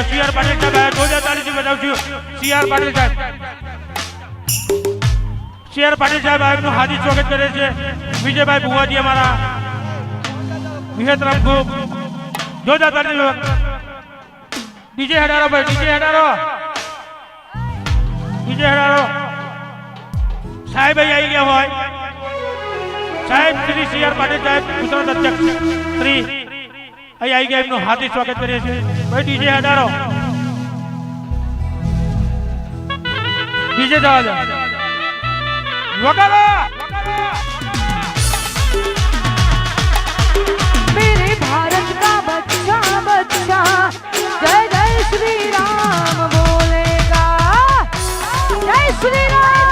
અહીંયા સીઆર પાટીલ સાહેબ આવ્યા જોરદાર તાળીથી બતાવશું સીઆર પાટીલ સાહેબ સીઆર પાટીલ સાહેબ આયોનું હાર્દિક સ્વાગત કરે છે વિજયભાઈ ભુવાજી અમારા વિહતરામ ખૂબ જોરદાર તાળી ડીજે હેડારો ભાઈ ડીજે હેડારો ડીજે હેડારો સાહેબ અહીં આવી ગયા હોય સાહેબ શ્રી સી આર પાટીલ સાહેબ ગુજરાત અધ્યક્ષ શ્રી અહીં આવી ગયા એમનું હાર્દિક સ્વાગત કરીએ છીએ ભાઈ ડીજે હેડારો ડીજે જવા દો વગાડો मेरे भारत का बच्चा बच्चा जय जय श्री राम बोलेगा जय श्री राम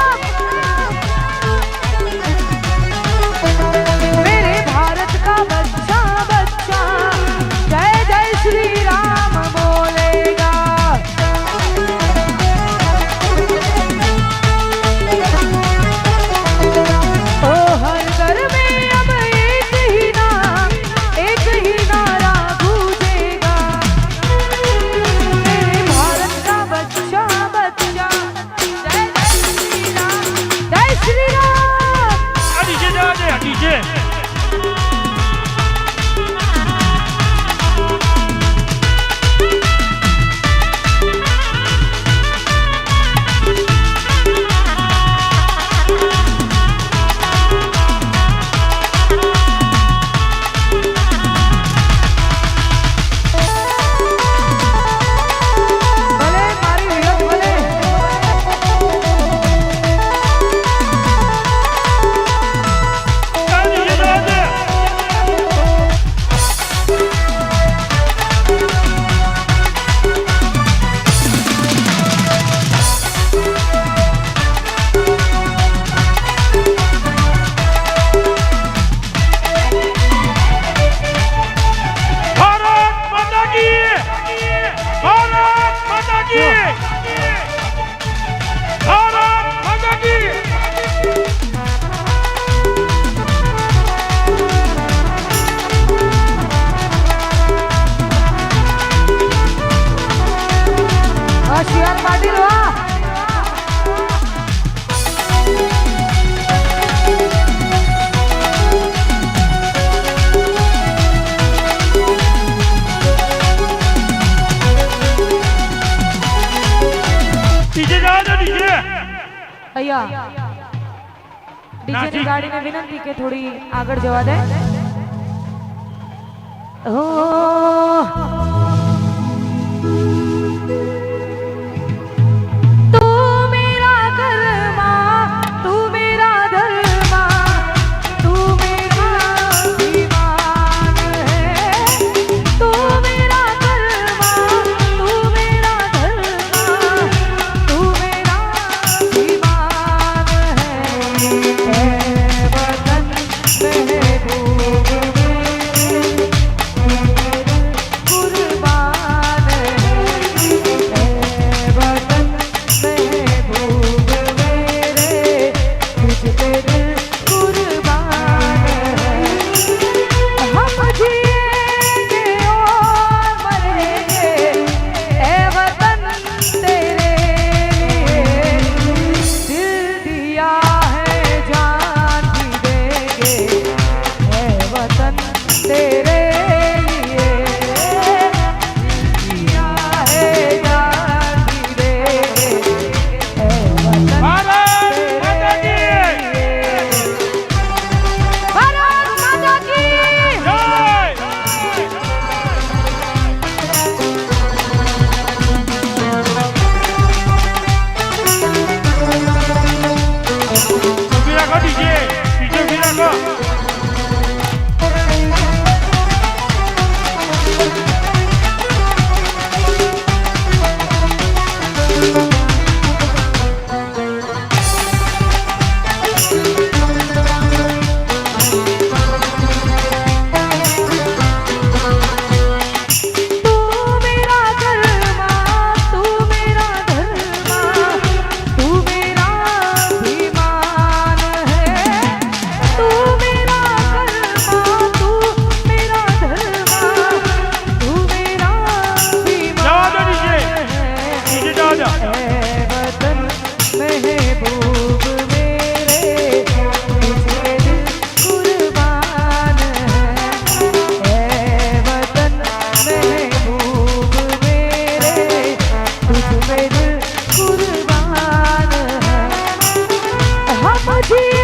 અહીંયા ડીજેની ગાડીને વિનંતી કે થોડી આગળ જવા દે. ઓ বুঝি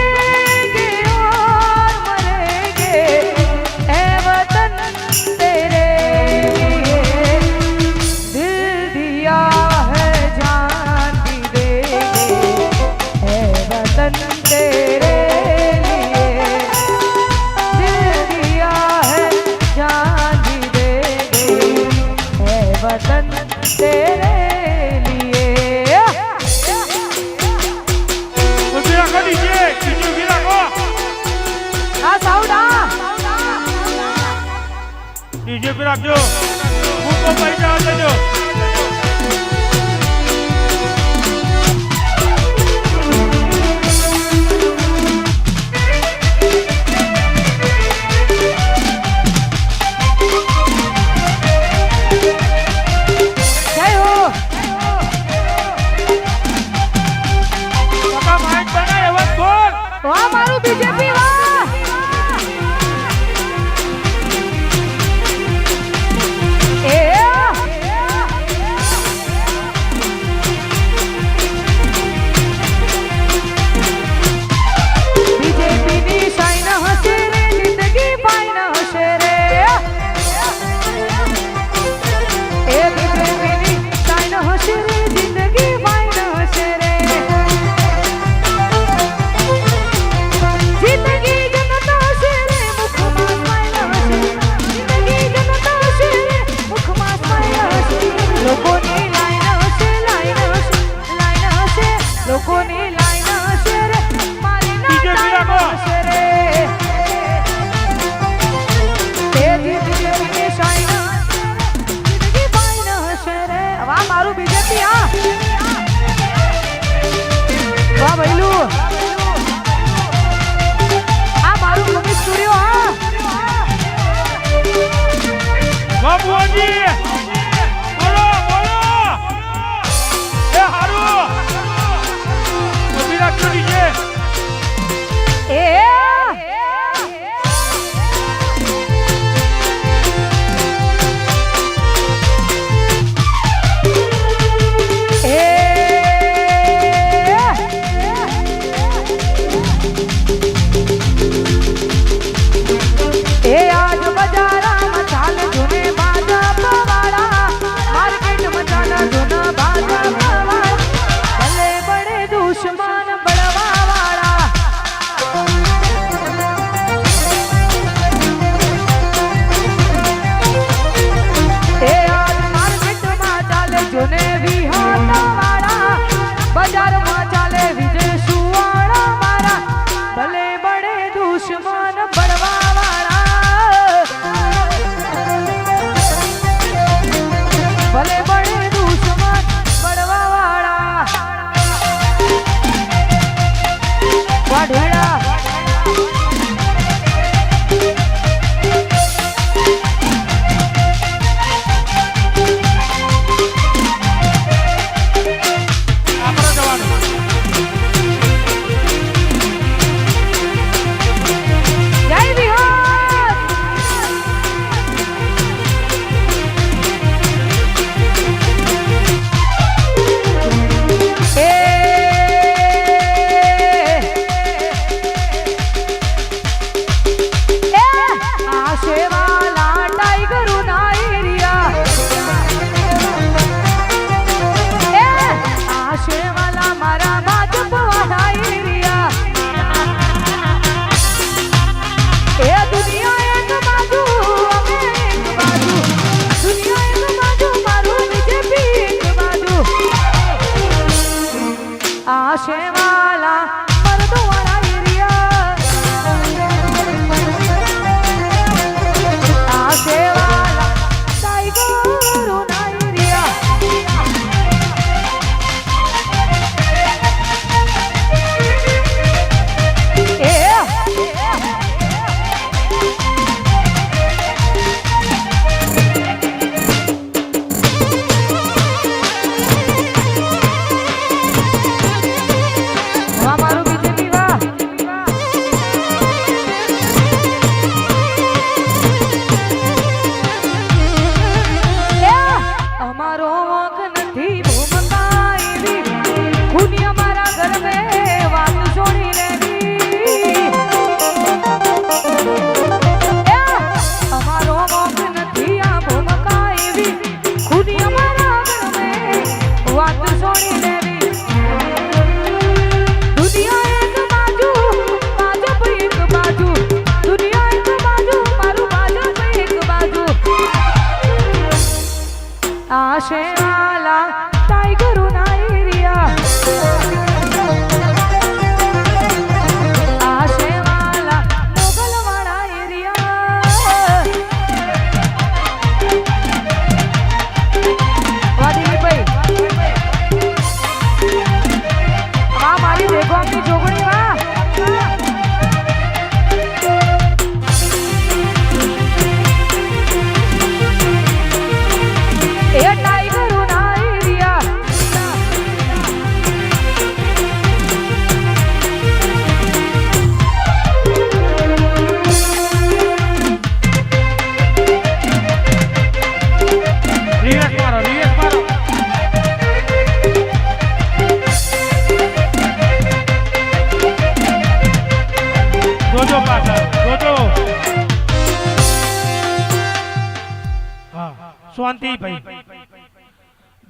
શાંતિ ભાઈ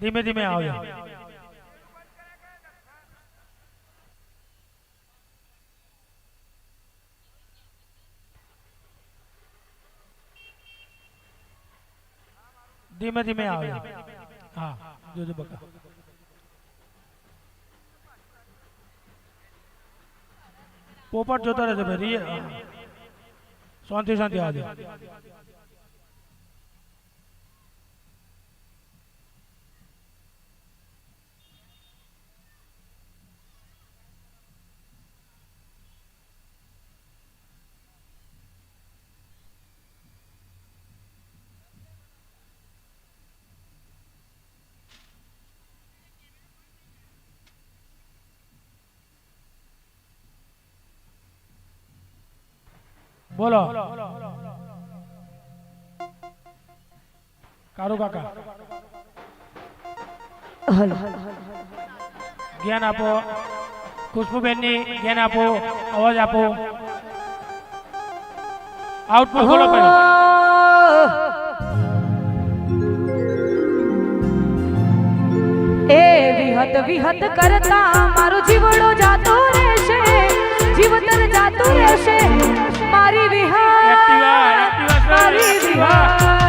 ધીમે ધીમે આવજો ધીમે ધીમે આવજો હા જોજો બકા પોપટ જોતા રહેજો ભાઈ રિયે હા. શાંતિ શાંતિ આવજો બોલો. કારો કાકા. હલો. જ્ઞાન આપો. ખુશ્બુબેનની જ્ઞાન આપો. અવાજ આપો. આઉટપુટ બોલો ભાઈ એ વિહત વિહત કરતા મારો જીવડો જાતો રહેશે. જીવતર જાતો રહેશે. મારી વિહાર મારી વિહાર.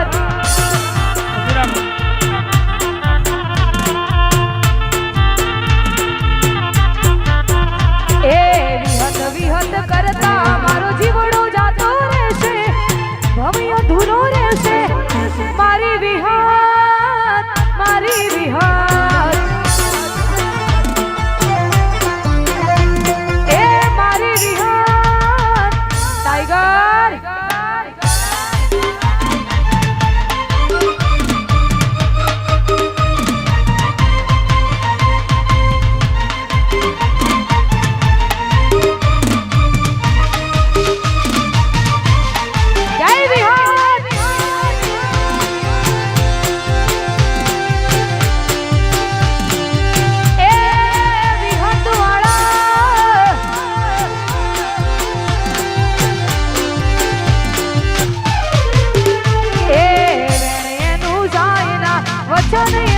each other.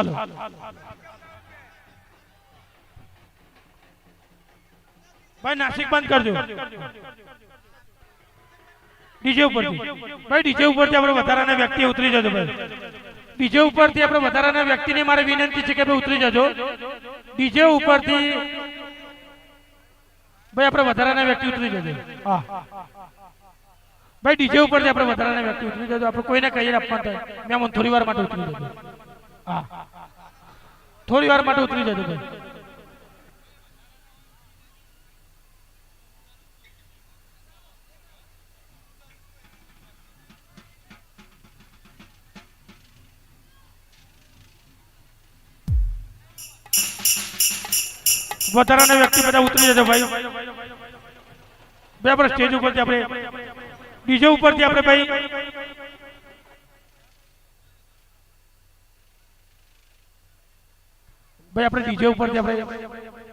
હાલો ભાઈ નાસિક બંધ કરજો ડીજે ઉપરથી ભાઈ ડીજે ઉપરથી આપણે વધારાના વ્યક્તિ ઉતરી જજો ભાઈ ડીજે ઉપરથી આપણે વધારાના વ્યક્તિને મારે વિનંતી છે કે ભાઈ ઉતરી જજો ડીજે ઉપરથી ભાઈ આપણે વધારાના વ્યક્તિ ઉતરી જજો હા ભાઈ ડીજે ઉપરથી આપણે વધારાના વ્યક્તિ ઉતરી જજો આપણે કોઈને કહીને આપવાનું થાય મેં થોડી વાર માટે ઉતરી જજો થોડી વાર માટે ઉતરી જજો ભાઈ. વધારાના વ્યક્તિ બધા ઉતરી જશે ભાઈ. બે આપણે સ્ટેજ ઉપરથી આપણે, બીજો ઉપરથી આપણે ભાઈ ભાઈ, આપણે ડીજે ઉપર આપણે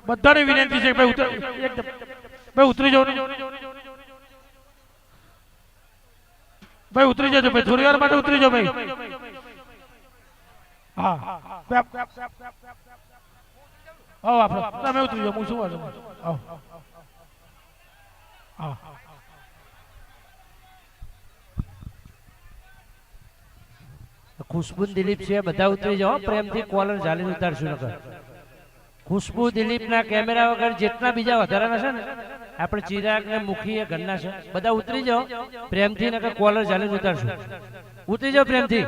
બધાને વિનંતી છે ભાઈ ઉતર ભાઈ, ઉતરી જાવ ભાઈ, ઉતરી જજો ભાઈ થોડી વાર માટે ઉતરી જાવ ભાઈ. હા. આવો આપણે તમે ઉતરી જાવ હું શું વાત. આવો. હા. ખુશ્બુ દિલીપ છે, બધા ઉતરી જાઓ, પ્રેમથી કોલર ઝાલી ઉતારશું નગર ખુશ્બુ દિલીપના કેમેરા વગર જેટલા બીજા વધારાના છે ને, આપણે ચિરાગ ને મુખી એ ઘરના છે, બધા ઉતરી જાઓ, પ્રેમથી નગર કોલર ઝાલી ઉતારશું. ઉતરી જાઓ પ્રેમથી.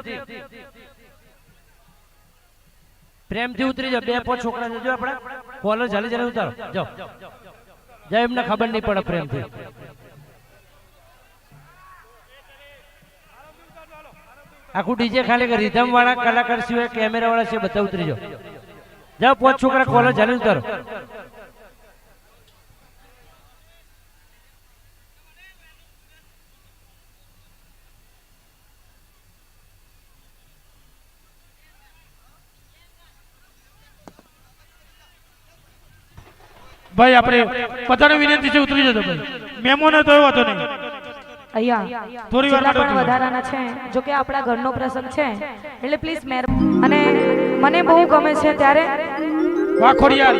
પ્રેમથી ઉતરી જાઓ, બે, પાંચ છોકરા જજો આપણે. કોલર ઝાલી ઝાલી ઉતારો. જાઓ. જાઓ, એમને ખબર નહીં પડે પ્રેમથી. આખું ડીજે ખાલી રિધમ વાળા કલાકાર સિવાય કેમેરા વાળા છે બધા ઉતરી જાઓ. જાઓ, પાંચ છોકરા કોલેજ ચાલુ ઉતારો ભાઈ, આપણે બધાને વિનંતી છે ઉતરી જજો ભાઈ. મેમો ને તો વાતો નહીં. અહીંયા થોડી વાર પણ વધારાના છે જો કે આપણા ઘરનો પ્રસંગ છે એટલે પ્લીઝ મેર અને મને બહુ ગમે છે ત્યારે વાખોડિયા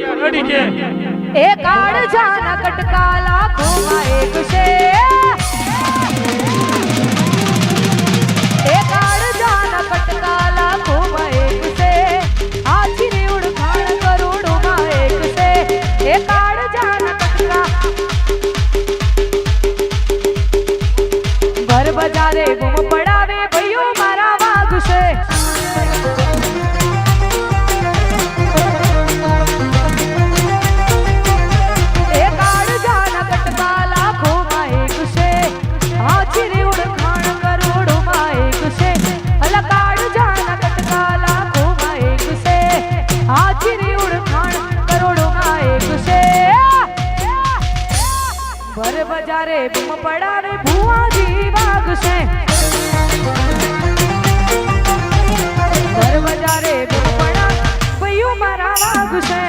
એ કાળ જાના કટકા લાખોમાં એક છે. મારા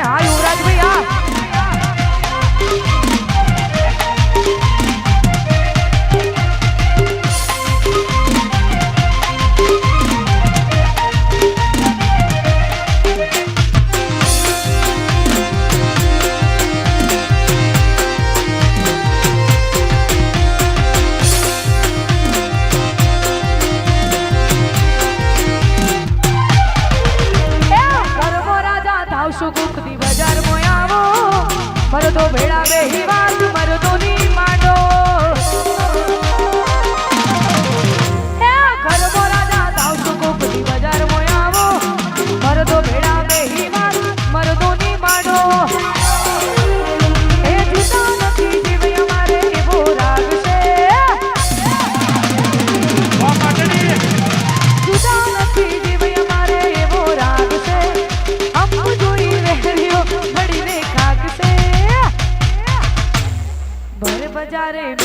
রে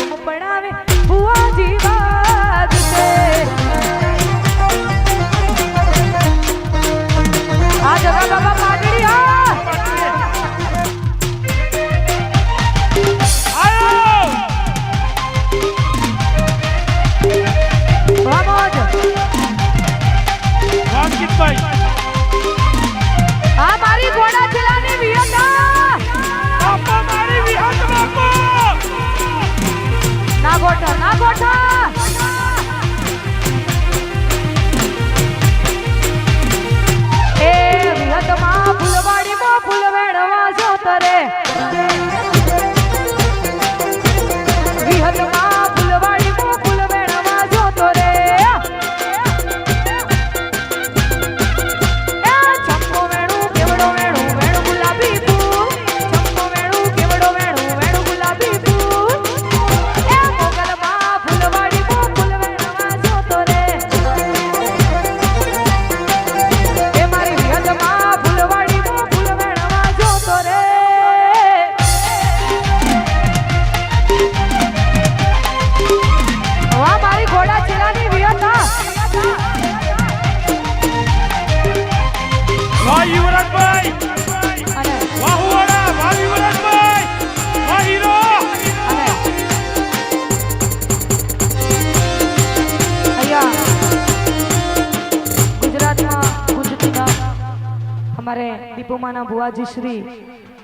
અમારે દીપોમાના ભુવાજી શ્રી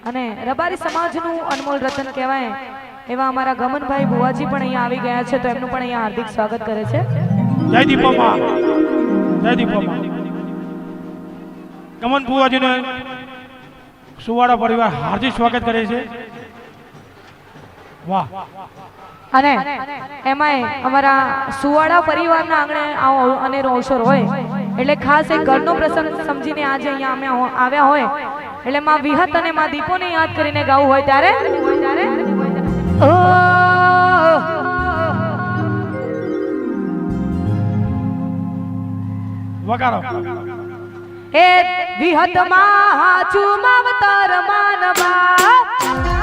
અને રબારી સમાજનું અનમોલ રતન કહેવાય એવા અમારા ગમનભાઈ ભુવાજી પણ અહીંયા આવી ગયા છે, તો એમનું પણ અહીંયા હાર્દિક સ્વાગત કરે છે. જય દીપોમાં. જય દીપોમાં. ગમન ભુવાજીને સુવાડા પરિવાર હાર્દિક સ્વાગત કરે છે. વાહ. અને એમાંય અમારા સુવાડા પરિવારના આંગણે આવો અનેરો અવસર હોય. એટલે ખાસ એક ઘરનો પ્રસંગ સમજીને આજે અહીંયા અમે આવ્યા હોય. એટલે માં વિહત અને માં દીપોને યાદ કરીને ગાવું હોય ત્યારે? ઓ વગાડો. એ વિહતમાં હાચું માવતર માનવા.